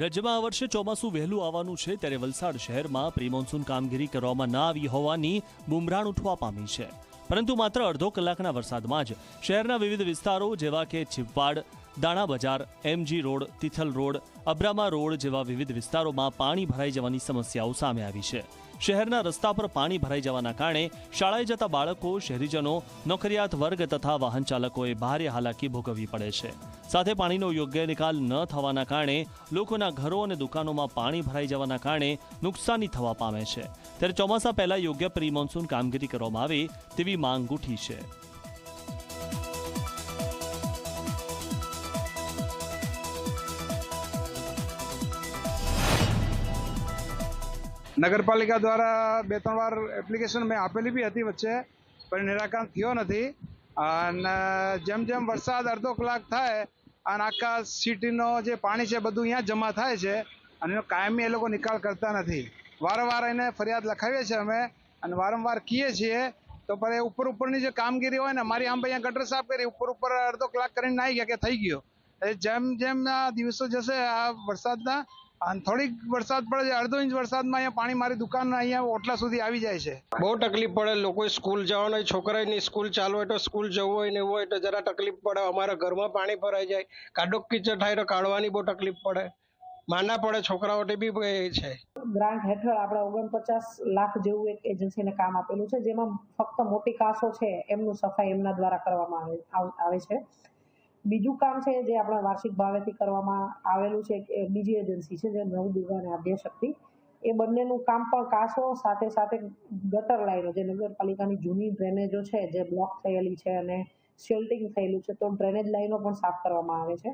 રાજ્યમાં આ વર્ષે ચોમાસું વહેલું આવવાનું છે ત્યારે વલસાડ શહેરમાં પ્રી મોન્સૂન કામગીરી કરવામાં ના આવી હોવાની બુમરાણ ઉઠવા પામી છે. પરંતુ માત્ર અડધો કલાકના વરસાદમાં જ શહેરના વિવિધ વિસ્તારો જેવા કે Chhipwad Dana Bazar MG road, Tithal road, Abrama road જેવા વિવિધ વિસ્તારોમાં પાણી ભરાઈ જવાની સમસ્યાઓ સામે આવી છે. શહેરના રસ્તા પર પાણી ભરાઈ જવાના કારણે શાળાએ જતા બાળકો, શહેરીજનો, નોકરિયાત વર્ગ તથા વાહન ચાલકોએ ભારે હાલાકી ભોગવવી પડે છે. સાથે પાણીનો યોગ્ય નિકાલ ન થવાના કારણે લોકોના ઘરો અને દુકાનોમાં પાણી ભરાઈ જવાના કારણે નુકસાની થવા પામે છે. ત્યારે ચોમાસા પહેલા યોગ્ય પ્રી મોન્સૂન કામગીરી કરવામાં આવે તેવી માંગ ઉઠી છે. નગરપાલિકા દ્વારા બે ત્રણ વાર એપ્લિકેશન મેં આપેલી બી હતી વચ્ચે, પણ નિરાકરણ થયો નથી. અને જેમ જેમ વરસાદ અડધો કલાક થાય, અને આખા સિટીનો જે પાણી છે, બધું અહીંયા જમા થાય છે, અને એનો કાયમી એ લોકો નિકાલ કરતા નથી. વારંવાર એને ફરિયાદ લખાવીએ છીએ અમે, અને વારંવાર કહીએ છીએ, તો પણ એ ઉપર ઉપરની જે કામગીરી હોય ને, મારી આમ અહીંયા ગટર સાફ કરી, ઉપર ઉપર અડધો કલાક કરીને નાહી ગયા કે થઈ ગયો. એ જેમ જેમ દિવસો જશે, આ વરસાદના અને થોડીક વરસાદ પડે છે અડધો ઇંચ વરસાદમાં અહીંયા પાણી મારી દુકાન અહીંયા ઓટલા સુધી આવી જાય છે. બહુ તકલીફ પડે લોકો સ્કૂલ જવાનું હોય છોકરાની સ્કૂલ ચાલુ હોય તો સ્કૂલ જવું હોય ને એવું હોય તો જરા તકલીફ પડે અમારા ઘરમાં પાણી ભરાઈ જાય. કાડો કીચડ થાય તો કાઢવાની બહુ તકલીફ પડે. માના પડે છોકરાઓ બી છે. ગ્રાન્ટ હેઠળ આપણે ઓગણપચાસ લાખ જેવું એક એજન્સીને કામ આપેલું છે જેમાં ફક્ત મોટી કાસો છે એમનું સફાઈ એમના દ્વારા કરવામાં આવે આવે છે. બીજું કામ છે જે આપણા વાર્ષિક ભાવેથી કરવામાં આવેલું છે કે બીજી એજન્સી છે જે નવદુર્ગા અને આદ્યશક્તિ એ બંનેનું કામ પણ કાસો, સાથે સાથે ગટર લાઈનો, જે નગરપાલિકાની જૂની ડ્રેનેજો છે, જે બ્લોક થયેલી છે અને શેલ્ટિંગ થયેલું છે, તો ડ્રેનેજ લાઈનો પણ સાફ કરવામાં આવે છે.